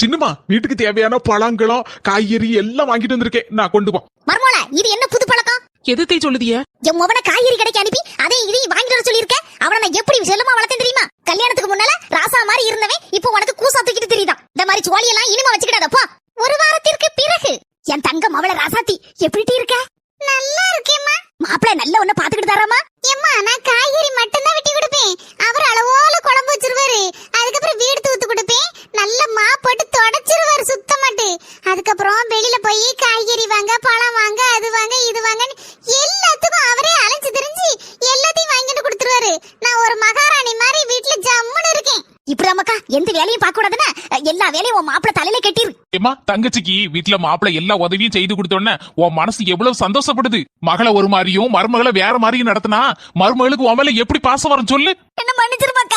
சின்னம்மா வீட்டுக்கு தேவையான பழங்களும் காய்கறி எல்லாம் வாங்கிட்டு வந்திருக்கேன். நான் கொண்டு போ. மர்மோல இது என்ன புது பழக்கம்? எதத்தை சொல்லுதிய? என் மவனை காய்கறி கடைக்கு அனுப்பி அதையும் இதையும் வாங்கிட்டு வர சொல்லியிருக்க. அவனை நான் எப்படி செல்லமா வளர்த்தேன் தெரியுமா? கல்யாணத்துக்கு முன்னால ராசா மாதிரி இருந்தவன் இப்போ உனக்கு கூசா தூக்கிட்டு தெரியுதான். இந்த மாதிரி சோழியெல்லாம் இனிமே வச்சுக்கிடாதப்பா ஒரு வாரத்திற்கு பிறகு என் தங்கம் அவள ராசாத்தி எப்படி இருக்க? நல்லா அதுக்கப்புறம் வெளியில போய் காய்கறி வாங்க பழம் வாங்க அது வாங்க இது வாங்கன்னு எல்லாத்துக்கும் அவரே அலைஞ்சு திரிஞ்சு எல்லாத்தையும் வாங்கிட்டு கொடுத்துருவாரு. நான் ஒரு மகாராணி மாதிரி வீட்டுல ஜம்முன்னு இருக்கேன். இப்படிதாமக்கா எந்த வேலையும் பார்க்க கூடாதுன்னா எல்லா வேலையும் உன் மாப்பிள்ள தலையில கட்டிரு. ஏமா தங்கச்சிக்கு வீட்டுல மாப்பிள்ளை எல்லா உதவியும் செய்து கொடுத்தோன்னே உன் மனசு எவ்வளவு சந்தோஷப்படுது? மகளை ஒரு மாதிரியும் மருமகளை வேற மாதிரியும் நடத்தினா மருமகளுக்கு உன் மேல எப்படி பாசம் வரும் சொல்லு. என்ன மன்னிச்சிருமாக்கா